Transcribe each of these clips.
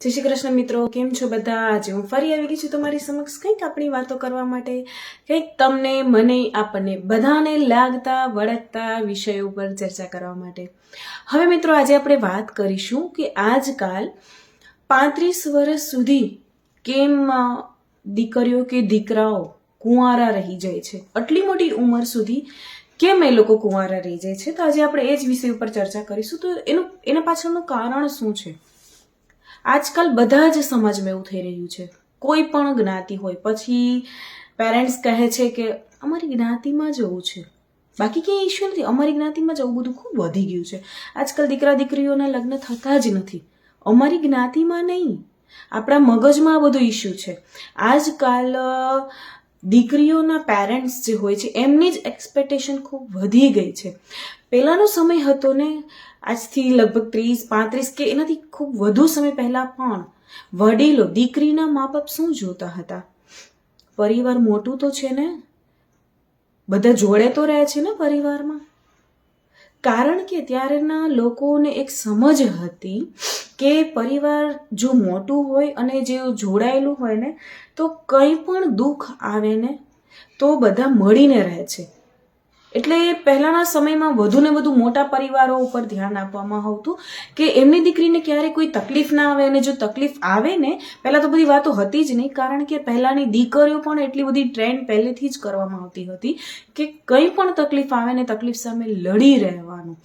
જય શ્રી કૃષ્ણ મિત્રો, કેમ છો બધા? આજે હું ફરી આવી ગઈ છું તમારી સમક્ષ કંઈક આપણી વાતો કરવા માટે, કંઈક તમને મને, આપણને બધાને લાગતા, વળગતા વિષયો પર ચર્ચા કરવા માટે. હવે મિત્રો, આજે આપણે વાત કરીશું કે આજકાલ પાંત્રીસ વર્ષ સુધી કેમ દીકરીઓ કે દીકરાઓ કુંવારા રહી જાય છે? આટલી મોટી ઉંમર સુધી કેમ એ લોકો કુંવારા રહી જાય છે? તો આજે આપણે એ જ વિષય ઉપર ચર્ચા કરીશું. તો એનું, એના પાછળનું કારણ શું છે? આજકાલ બધા જ સમાજમાં એવું થઈ રહ્યું છે. કોઈ પણ જ્ઞાતિ હોય. પછી પેરેન્ટ્સ કહે છે કે અમારી જ્ઞાતિમાં જ એવું છે. બાકી ક્યાંય ઇશ્યુ નથી. અમારી જ્ઞાતિમાં જ આવું બધું ખૂબ વધી ગયું છે. આજકાલ દીકરા દીકરીઓના લગ્ન થતા જ નથી. અમારી જ્ઞાતિમાં નહીં. આપણા મગજમાં આ બધું ઇશ્યુ છે. આજકાલ દીકરીઓના પેરેન્ટ્સ જે હોય છે, એમની જ એક્સપેક્ટેશન ખૂબ વધી ગઈ છે. પહેલાંનો સમય હતો ને, આજથી લગભગ ત્રીસ, પાંત્રીસ કે એનાથી ખૂબ વધુ સમય પહેલાં પણ વડીલો દીકરીના મા બાપ શું જોતા હતા? પરિવાર મોટું તો છે ને? બધા જોડે તો રહે છે ને પરિવારમાં? કારણ કે ત્યારેના લોકોને એક સમજ હતી કે પરિવાર જો મોટું હોય અને જે જોડાયેલું હોય ને, તો કંઈ પણ દુઃખ આવે ને, તો બધા મળીને રહે છે. એટલે પહેલાના સમયમાં વધુ ને વધુ મોટા પરિવારો ઉપર ધ્યાન આપવામાં આવતું કે એમની દીકરીને ક્યારે કોઈ તકલીફ ના આવે અને જો તકલીફ આવે ને, પહેલાં તો બધી વાતો હતી જ નહીં, કારણ કે પહેલાંની દીકરીઓ પણ એટલી બધી ટ્રેન્ડ પહેલેથી જ કરવામાં આવતી હતી કે કંઈ પણ તકલીફ આવે ને તકલીફ સામે લડી રહેવાનું.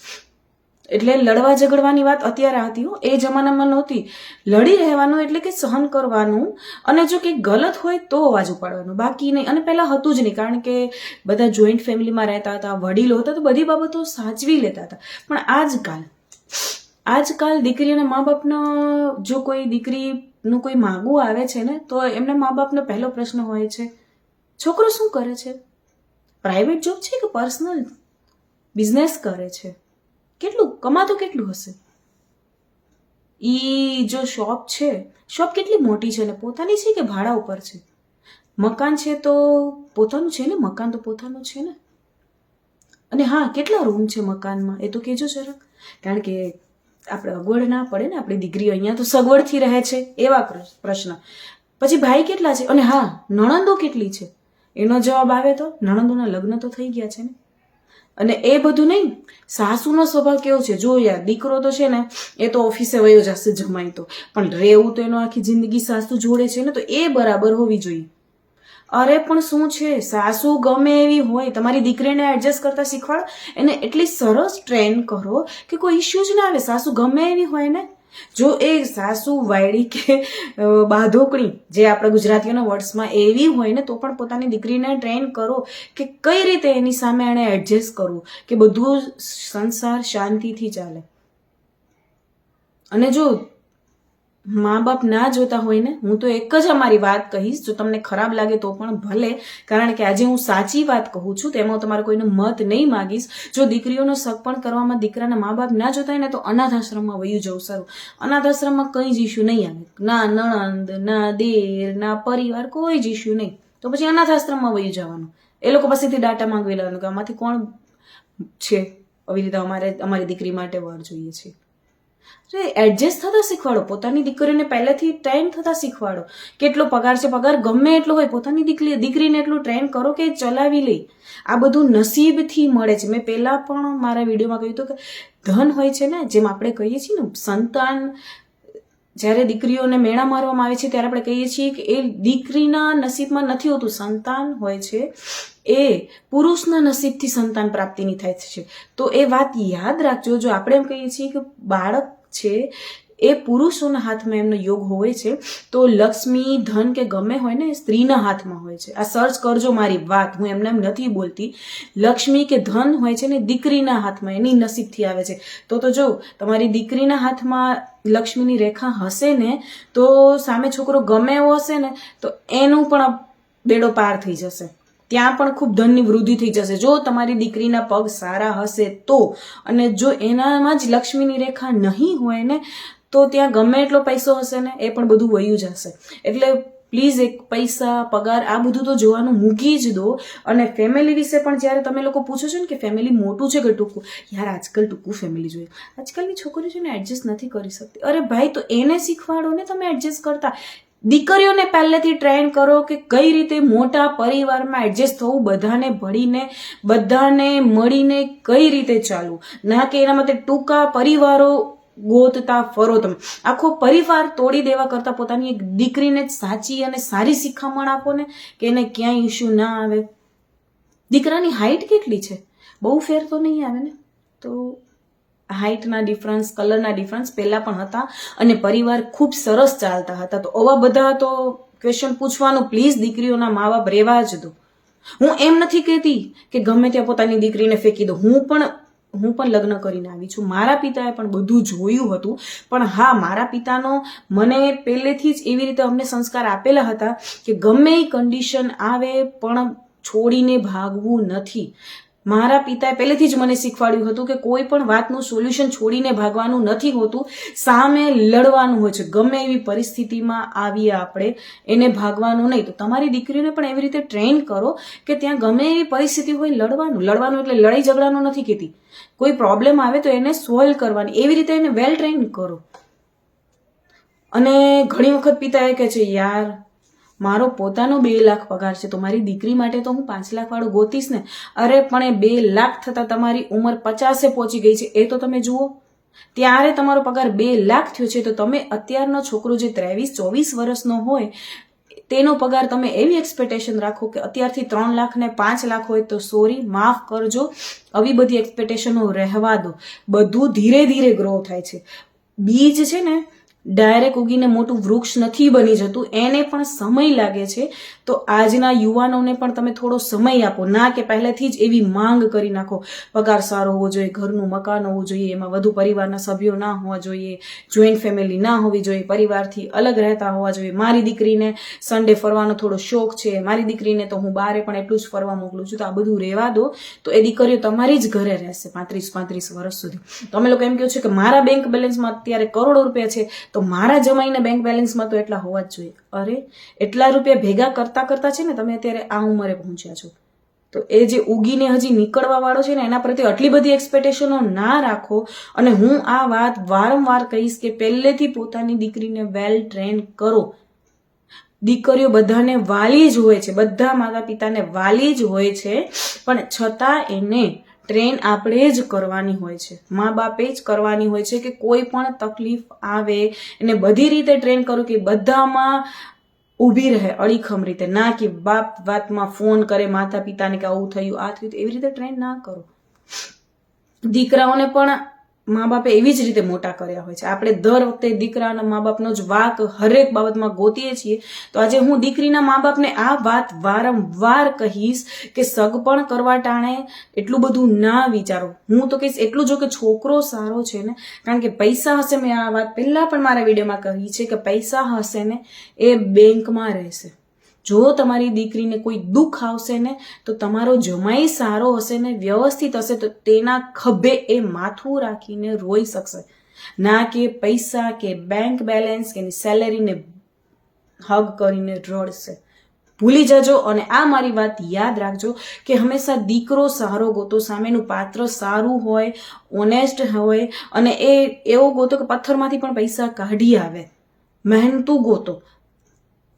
એટલે લડવા ઝઘડવાની વાત અત્યારે હતી હો, એ જમાનામાં નહોતી. લડી રહેવાનું એટલે કે સહન કરવાનું અને જો કંઈક ગલત હોય તો અવાજ ઉપાડવાનો. બાકી નહીં. અને પહેલાં હતું જ નહીં. કારણ કે બધા જોઈન્ટ ફેમિલીમાં રહેતા હતા, વડીલો હતા, તો બધી બાબતો સાચવી લેતા હતા. પણ આજકાલ આજકાલ દીકરીના મા બાપનો જો કોઈ દીકરીનું કોઈ માગવું આવે છે ને, તો એમના મા બાપનો પહેલો પ્રશ્ન હોય છે, છોકરો શું કરે છે? પ્રાઇવેટ જોબ છે કે પર્સનલ બિઝનેસ કરે છે? કેટલું કમાતું કેટલું હશે? ઈ જો શોપ છે, શોપ કેટલી મોટી છે ને પોતાની છે કે ભાડા ઉપર છે? મકાન છે તો પોતાનું છે ને? મકાન તો પોતાનું છે ને? અને હા, કેટલા રૂમ છે મકાનમાં? એ તો કહેજો જરાક કારણ કે આપણે અગવડ ના પડે ને, આપણી દીકરી અહીંયા તો સગવડથી રહે છે, એવા પ્ર- પ્રશ્ન. પછી ભાઈ કેટલા છે? અને હા, નણંદો કેટલી છે? એનો જવાબ આવે તો? નણંદોના લગ્ન તો થઈ ગયા છે ને? અને એ બધું નહીં, સાસુનો સ્વભાવ કેવો છે? જો યાર, દીકરો તો છે ને, એ તો ઓફિસે વયો જશે જમાય તો. પણ રહેવું તો એનો આખી જિંદગી સાસુ જોડે છે ને, તો એ બરાબર હોવી જોઈએ. અરે પણ શું છે? સાસુ ગમે એવી હોય, તમારી દીકરીને એડજસ્ટ કરતા શીખવાડો. એને એટલી સરસ ટ્રેન કરો કે કોઈ ઇશ્યુ જ ના આવે. સાસુ ગમે એવી હોય ને જો એ સાસુ, વાયડી કે બાધોકણી જે આપણે ગુજરાતીઓના વર્ડ્સમાં એવી હોય ને, તો પણ પોતાની દીકરીને ટ્રેન કરો કે કઈ રીતે એની સામે એણે એડજસ્ટ કરવું, કે બધું સંસાર શાંતિથી ચાલે. અને જો મા બાપ ના જોતા હોય ને, હું તો એક જ અમારી વાત કહીશ, જો તમને ખરાબ લાગે તો પણ ભલે, કારણ કે આજે હું સાચી વાત કહું છું, તેમાં તમારો કોઈનો મત નહીં માગીશ. જો દીકરીઓનો સગપણ કરવામાં દીકરાના મા બાપ ના જોતા હોય ને, તો અનાથ આશ્રમમાં વયું જવું સારું. અનાથ આશ્રમમાં કંઈ જ ઇશ્યુ નહીં આવે. ના નણંદ, ના દેર, ના પરિવાર, કોઈ જ ઇશ્યુ નહીં. તો પછી અનાથ આશ્રમમાં વયું જવાનું. એ લોકો પાસેથી ડાટા માંગવી લેવાનું કે આમાંથી કોણ છે? આવી રીતે અમારે, અમારી દીકરી માટે વર જોઈએ છે. તો એડજસ્ટ થતા શીખવાડો. પોતાની દીકરીને પહેલેથી ટ્રેન થતા શીખવાડો. કેટલો પગાર છે પગાર, ગમે એટલો હોય, પોતાની દીકરી દીકરીને એટલું ટ્રેન કરો કે ચલાવી લે. આ બધું નસીબથી મળે છે. મેં પહેલાં પણ મારા વિડીયોમાં કહ્યું હતું કે ધન હોય છે ને, જેમ આપણે કહીએ છીએ ને, સંતાન, જ્યારે દીકરીઓને મેળા મારવામાં આવે છે, ત્યારે આપણે કહીએ છીએ કે એ દીકરીના નસીબમાં નથી હોતું. સંતાન હોય છે. એ પુરુષના નસીબથી સંતાન પ્રાપ્તિની થાય છે. તો એ વાત યાદ રાખજો, જો આપણે એમ કહીએ છીએ કે બાળક છે, એ પુરુષોના હાથમાં એમનો યોગ હોય છે, તો લક્ષ્મી, ધન કે ગમે હોય ને સ્ત્રીના હાથમાં હોય છે. આ સર્ચ કરજો મારી વાત, હું એમને એમ નથી બોલતી. લક્ષ્મી કે ધન હોય છે ને, દીકરીના હાથમાં એની નસીબથી આવે છે. તો તો જો, તમારી દીકરીના હાથમાં લક્ષ્મીની રેખા હશે ને, તો સામે છોકરો ગમે એવો હશે ને, તો એનું પણ બેડો પાર થઈ જશે. ત્યાં પણ ખૂબ ધનની વૃદ્ધિ થઈ જશે. જો તમારી દીકરીના પગ સારા હશે તો, અને જો એનામાં જ લક્ષ્મીની રેખા નહીં હોય ને, તો ત્યાં ગમે એટલો પૈસો હશે ને, એ પણ બધું વયું જશે. એટલે પ્લીઝ એક પૈસા, પગાર, આ બધું તો જોવાનું મૂકી જ દો. અને ફેમિલી વિશે પણ જ્યારે તમે લોકો પૂછો છો ને કે ફેમિલી મોટું છે કે ટૂંકું, યાર આજકાલ ટૂંકું ફેમિલી જોઈએ. આજકાલની છોકરીઓ છે ને એડજસ્ટ નથી કરી શકતી. અરે ભાઈ, તો એને શીખવાડો ને તમે એડજસ્ટ કરતા. દીકરીઓને પહેલેથી ટ્રેન કરો કે કઈ રીતે મોટા પરિવારમાં એડજસ્ટ થવું, બધાને ભળીને, બધાને મળીને કઈ રીતે ચાલવું? ના કે એના માટે ટૂંકા પરિવારો ગોતતા ફરો તમે. આખો પરિવાર તોડી દેવા કરતા પોતાની એક દીકરીને સાચી અને સારી શિખામણ આપો ને કે એને ક્યાંય ઇશ્યુ ના આવે. દીકરાની હાઈટ કેટલી છે? બહુ ફેર તો નહીં આવે ને? તો હાઇટના ડિફરન્સ કલરના ડિફરન્સ પહેલાં પણ હતા અને પરિવાર ખૂબ સરસ ચાલતા હતા. તો આવા બધા તો ક્વેશ્ચન પૂછવાનું પ્લીઝ દીકરીઓના મા બાપ રહેવા જ દો. હું એમ નથી કહેતી કે ગમે ત્યાં પોતાની દીકરીને ફેંકી દો. હું પણ હું પણ લગ્ન કરીને આવી છું. મારા પિતાએ પણ બધું જોયું હતું. પણ હા, મારા પિતાનો મને પહેલેથી જ એવી રીતે અમને સંસ્કાર આપેલા હતા કે ગમે એ કન્ડિશન આવે પણ છોડીને ભાગવું નથી. મારા પિતાએ પહેલેથી જ મને શીખવાડ્યું હતું કે કોઈ પણ વાતનું સોલ્યુશન છોડીને ભાગવાનું નથી હોતું. સામે લડવાનું હોય છે. ગમે એવી પરિસ્થિતિમાં આવીએ આપણે, એને ભાગવાનું નહીં. તો તમારી દીકરીને પણ એવી રીતે ટ્રેન કરો કે ત્યાં ગમે એવી પરિસ્થિતિ હોય લડવાનું. લડવાનું એટલે લડાઈ ઝઘડાનું નથી કહેતી. કોઈ પ્રોબ્લેમ આવે તો એને સોલ્વ કરવાની. એવી રીતે એને વેલ ટ્રેન કરો. અને ઘણી વખત પિતા એ કહે છે, યાર મારો પોતાનો બે લાખ પગાર છે, તો મારી દીકરી માટે તો હું પાંચ લાખવાળું ગોતીશ ને? અરે, પણ એ બે લાખ થતાં તમારી ઉંમર પચાસે પહોંચી ગઈ છે, એ તો તમે જુઓ. ત્યારે તમારો પગાર બે લાખ થયો છે, તો તમે અત્યારનો છોકરો જે ત્રેવીસ, ચોવીસ વર્ષનો હોય, તેનો પગાર તમે એવી એક્સપેક્ટેશન રાખો કે અત્યારથી ત્રણ લાખ ને પાંચ લાખ હોય તો સોરી માફ કરજો. આવી બધી એક્સપેક્ટેશનો રહેવા દો. બધું ધીરે ધીરે ગ્રો થાય છે. બીજ છે ને ડાયરેક્ટ ઉગીને મોટું વૃક્ષ નથી બની જતું, એને પણ સમય લાગે છે. તો આજના યુવાનોને પણ તમે થોડો સમય આપો. ના કે પહેલેથી જ એવી માંગ કરી નાખો. પગાર સારો હોવો જોઈએ, ઘરનું મકાન હોવું જોઈએ, એમાં વધુ પરિવારના સભ્યો ના હોવા જોઈએ જોઈન્ટ ફેમિલી ના હોવી જોઈએ, પરિવારથી અલગ રહેતા હોવા જોઈએ. મારી દીકરીને સન્ડે ફરવાનો થોડો શોખ છે. મારી દીકરીને તો હું બારે પણ એટલું જ ફરવા મોકલું છું. તો આ બધું રહેવા દો. તો એ દીકરીઓ તમારી જ ઘરે રહેશે પાંત્રીસ પાંત્રીસ વર્ષ સુધી. તમે લોકો એમ કહો છો કે મારા બેંક બેલેન્સમાં અત્યારે કરોડો રૂપિયા છે. તો મારા જમાઈને બેંક બેલેન્સમાં તો એટલા હોવા જ જોઈએ. અરે, એટલા રૂપિયા ભેગા કરતા કરતા છે ને તમે અત્યારે આ ઉંમરે પહોંચ્યા છો. તો એ જે ઉગીને હજી નીકળવા વાળો છે ને, એના પ્રત્યે આટલી બધી એક્સપેક્ટેશનો ના રાખો. અને હું આ વાત વારંવાર કહીશ કે પહેલેથી પોતાની દીકરીને વેલ ટ્રેન કરો. દીકરીઓ બધાને વાલી જ હોય છે, બધા માતા પિતાને વાલી જ હોય છે. પણ છતાં એને ટ્રેન આપણે જ કરવાની હોય છે. મા બાપે જ કરવાની હોય છે કે કોઈ પણ તકલીફ આવે એને બધી રીતે ટ્રેન કરું કે બધામાં ઊભી રહે અડીખમ રીતે. ના કે બાપ વાતમાં ફોન કરે માતા પિતાને કે આવું થયું, આ થયું, એવી રીતે ટ્રેન ના કરો. દીકરાઓને પણ મા બાપે એવી જ રીતે મોટા કર્યા હોય છે. આપણે દર વખતે દીકરાના મા બાપનો જ વાક હરેક બાબતમાં ગોતીએ છીએ. તો આજે હું દીકરીના મા બાપને આ વાત વારંવાર કહીશ કે સગપણ કરવા ટાણે એટલું બધું ના વિચારો. હું તો કહીશ એટલું જો કે છોકરો સારો છે ને. કારણ કે પૈસા હશે મેં આ વાત પહેલાં પણ મારા વિડીયોમાં કહી છે કે પૈસા હશે ને એ બેંકમાં રહેશે. જો તમારી દીકરીને કોઈ દુઃખ આવશે ને, તો તમારો જમાઈ સારો હશે ને, વ્યવસ્થિત હશે, તો તેના ખભે એ માથું રાખીને રોઈ શકશે. ના કે પૈસા કે બેંક બેલેન્સ કે સેલેરીને હગ કરીને રડશે. ભૂલી જજો અને આ મારી વાત યાદ રાખજો કે હંમેશા દીકરો સારો ગોતો, સામેનું પાત્ર સારું હોય ઓનેસ્ટ હોય, અને એ એવો ગોતો કે પથ્થરમાંથી પણ પૈસા કાઢી આવે. મહેનતું ગોતો.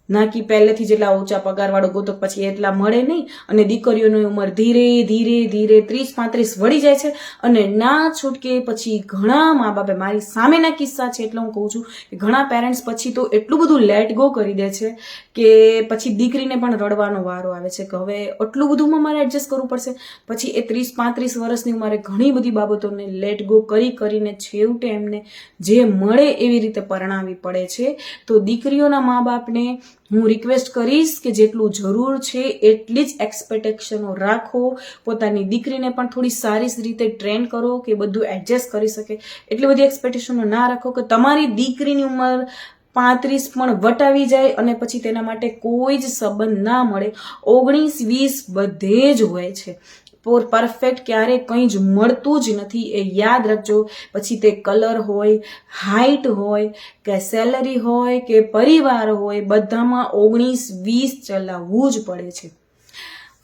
ના કે પહેલેથી જેટલા ઊંચા પગારવાળો ગોતો પછી એટલા મળે નહીં. અને દીકરીઓની ઉંમર ધીરે ધીરે ધીરે ત્રીસ પાંત્રીસ વળી જાય છે. અને ના છૂટકે પછી ઘણા મા બાપે મારી સામેના કિસ્સા છે એટલે હું કહું છું કે ઘણા પેરેન્ટ્સ પછી તો એટલું બધું લેટ ગો કરી દે છે કે પછી દીકરીને પણ રડવાનો વારો આવે છે કે હવે આટલું બધુંમાં મારે એડજસ્ટ કરવું પડશે. પછી એ ત્રીસ પાંત્રીસ વર્ષની ઉંમરે ઘણી બધી બાબતોને લેટ ગો કરી, કરીને છેવટે એમને જે મળે એવી રીતે પરણાવી પડે છે. તો દીકરીઓના મા બાપને હું રિક્વેસ્ટ કરીશ કે જેટલું જરૂર છે એટલી જ એક્સપેક્ટેશનો રાખો. પોતાની દીકરીને પણ થોડી સારી રીતે ટ્રેન કરો કે બધું એડજસ્ટ કરી શકે. એટલી બધી એક્સપેક્ટેશનો ના રાખો કે તમારી દીકરીની ઉંમર પાંત્રીસ પણ વટાવી જાય અને પછી તેના માટે કોઈ જ સંબંધ ના મળે. ઓગણીસ, વીસ બધે જ હોય છે. પરફેક્ટ ક્યારેય કંઈ જ મળતું જ નથી એ યાદ રાખજો. પછી તે કલર હોય હાઇટ હોય, કે સેલરી હોય, કે પરિવાર હોય, બધામાં ઓગણીસ વીસ ચલાવવું જ પડે છે.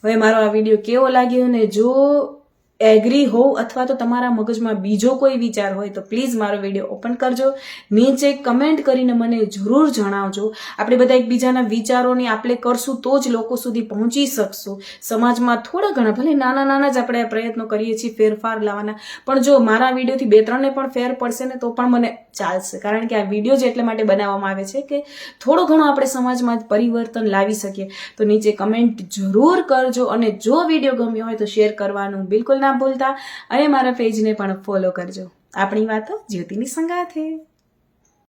હવે મારો આ વીડિયો કેવો લાગ્યો ને જો એગ્રી હોવ અથવા તો તમારા મગજમાં બીજો કોઈ વિચાર હોય તો પ્લીઝ મારો વીડિયો ઓપન કરજો. નીચે કમેન્ટ કરીને મને જરૂર જણાવજો. આપણે બધા એકબીજાના વિચારોની આપણે કરશું તો જ લોકો સુધી પહોંચી શકશું. સમાજમાં થોડા ઘણા ભલે નાના નાના જ આપણે પ્રયત્નો કરીએ છીએ, ફેરફાર લાવવાના. પણ જો મારા વિડીયોથી બે ત્રણને પણ ફેર પડશે ને તો પણ મને ચાલશે. કારણ કે આ વીડિયો જ એટલા માટે બનાવવામાં આવે છે કે થોડો ઘણો આપણે સમાજમાં પરિવર્તન લાવી શકીએ. તો નીચે કમેન્ટ જરૂર કરજો અને જો વીડિયો ગમ્યો હોય તો શેર કરવાનું બિલકુલ ના ભૂલતા અને મારા પેજને પણ ફોલો કરજો. આપણી વાતો જ્યોતિની સંગાથે.